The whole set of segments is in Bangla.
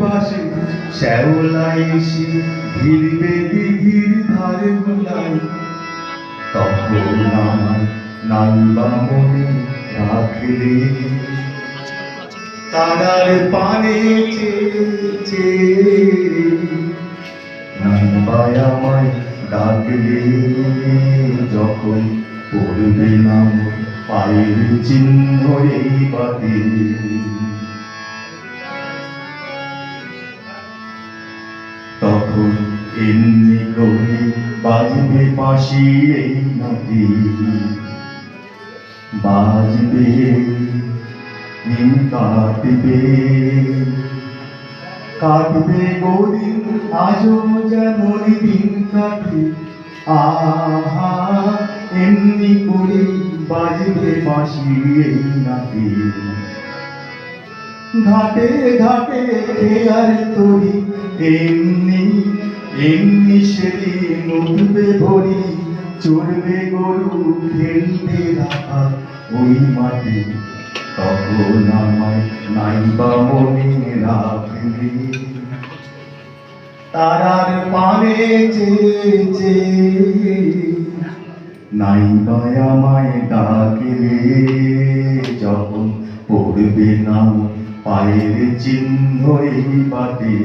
পাশে শ্যাওলা এসে ঘিরবে দিঘির ধারে তখন আমায় নাইবা মনে রাখলে তারার পানে চেয়ে আমায় যখন পড়বে নাম, পায়ের চিহ্ন এই বাদে তখন এমনি করে বাজবে পাশি এই নাতি বাজবে নিম কাটবে। কাটবে গদিন আজও যেমন দিন কাটে। আহা, এমনি করে বাজবে বাঁশি এই নাতি ঘাটে ঘাটে খেয়ার তরি এমনি এমনি সেদিন উঠবে ভরি, চড়বে গরু, খেলবে রাখা ওই মাঠে। তখন আমায় নাইবা মনে রাখলে তারার পানে চেয়েছে। নাইবা আমায় ডাকলে যখন পড়বে নাম, পায়ের চিহ্ন এই বাটে।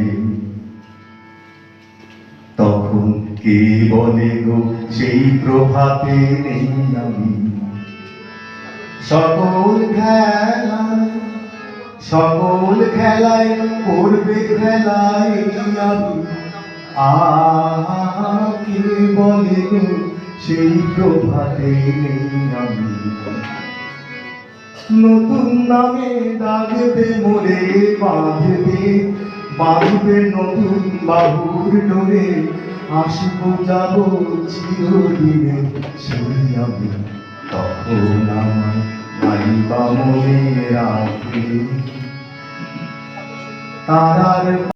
তখন কে বলে গো, সেই প্রভাতে নেই আমি? সকল খেলা, সকল খেলায় করবে খেলায় আমি। আহা, কে বলে গো, সেই প্রভাতে নেই আমি? নতুন নামে ডাকবে মোরে বাঁধবে বাঁধবে নতুন বাহুর ডোরে আসব যাব চিরদিনে সেই আমি তখন আমায় নাইবা মনে রাখবে তারার